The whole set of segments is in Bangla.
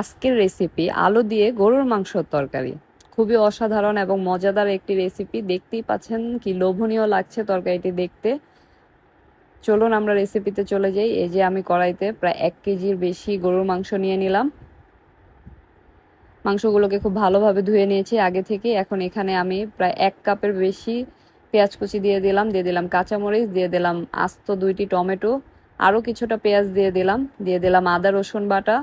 আজকের রেসিপি আলু দিয়ে গরুর মাংসর তরকারি। খুবই অসাধারণ এবং মজাদার একটি রেসিপি দেখতেই পাচ্ছেন কি লোভনীয় লাগছে তরকারিটি দেখতে। চলুন আমরা রেসিপিতে চলে যাই। এই যে আমি কড়াইতে প্রায় এক কেজির বেশি গরুর মাংস নিয়ে নিলাম। মাংসগুলোকে খুব ভালোভাবে ধুয়ে নিয়েছি আগে থেকে। এখন এখানে আমি প্রায় এক কাপের বেশি পেঁয়াজ কুচি দিয়ে দিলাম দিয়ে দিলাম কাঁচামরিচ, দিয়ে দিলাম আস্ত দুইটি টমেটো, আরও কিছুটা পেঁয়াজ দিয়ে দিলাম। দিয়ে দিলাম আদা, রসুন বাটা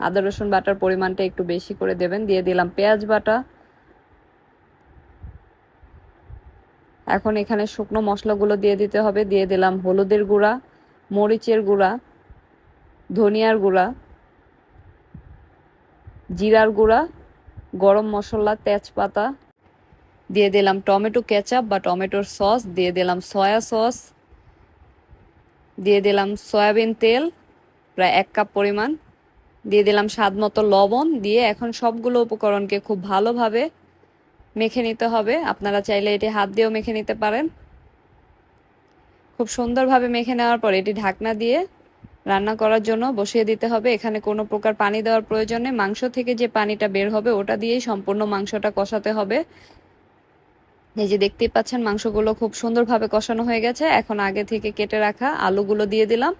আদা, রসুন বাটার পরিমাণটা একটু বেশি করে দেবেন। দিয়ে দিলাম পেঁয়াজ বাটা। এখন এখানে শুকনো মশলাগুলো দিয়ে দিতে হবে। দিয়ে দিলাম হলুদের গুঁড়া, মরিচের গুঁড়া, ধনিয়ার গুঁড়া, জিরার গুঁড়া, গরম মশলা, তেজপাতা। দিয়ে দিলাম টমেটো কেচাপ বা টমেটোর সস। দিয়ে দিলাম সয়া সস। দিয়ে দিলাম সয়াবিন তেল, প্রায় এক কাপ পরিমাণ। দিয়ে দিলাম স্বাদ মতো লবণ দিয়ে এখন সবগুলো উপকরণকে খুব ভালোভাবে মেখে নিতে হবে। আপনারা চাইলে এটি হাত দিয়েও মেখে নিতে পারেন। খুব সুন্দরভাবে মেখে নেওয়ার পর এটি ঢাকনা দিয়ে রান্না করার জন্য বসিয়ে দিতে হবে। এখানে কোনো প্রকার পানি দেওয়ার প্রয়োজন নেই। মাংস থেকে যে পানিটা বের হবে ওটা দিয়েই সম্পূর্ণ মাংসটা কষাতে হবে। এই যে দেখতেই পাচ্ছেন, মাংসগুলো খুব সুন্দরভাবে কষানো হয়ে গেছে। এখন আগে থেকে কেটে রাখা আলুগুলো দিয়ে দিলাম।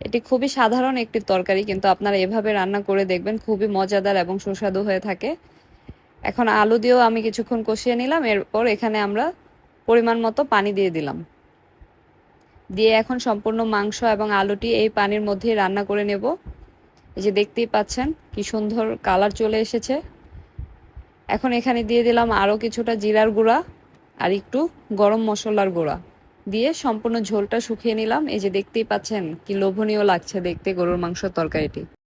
এটি খুবই সাধারণ একটি তরকারি, কিন্তু আপনারা এভাবে রান্না করে দেখবেন খুবই মজাদার এবং সুস্বাদু হয়ে থাকে। এখন আলু দিয়েও আমি কিছুক্ষণ কষিয়ে নিলাম, এরপর এখানে আমরা পরিমাণ মতো পানি দিয়ে দিলাম। দিয়ে এখন সম্পূর্ণ মাংস এবং আলুটি এই পানির মধ্যে রান্না করে নেব। এই যে দেখতেই পাচ্ছেন, কি সুন্দর কালার চলে এসেছে। এখন এখানে দিয়ে দিলাম আরও কিছুটা জিরার গুঁড়া আর একটু গরম মশলার গুঁড়া। দিয়ে সম্পূর্ণ ঝোলটা শুকিয়ে নিলাম। এই যে দেখতেই পাচ্ছেন, কি লোভনীয় লাগছে দেখতে গরুর মাংস তরকারিটি।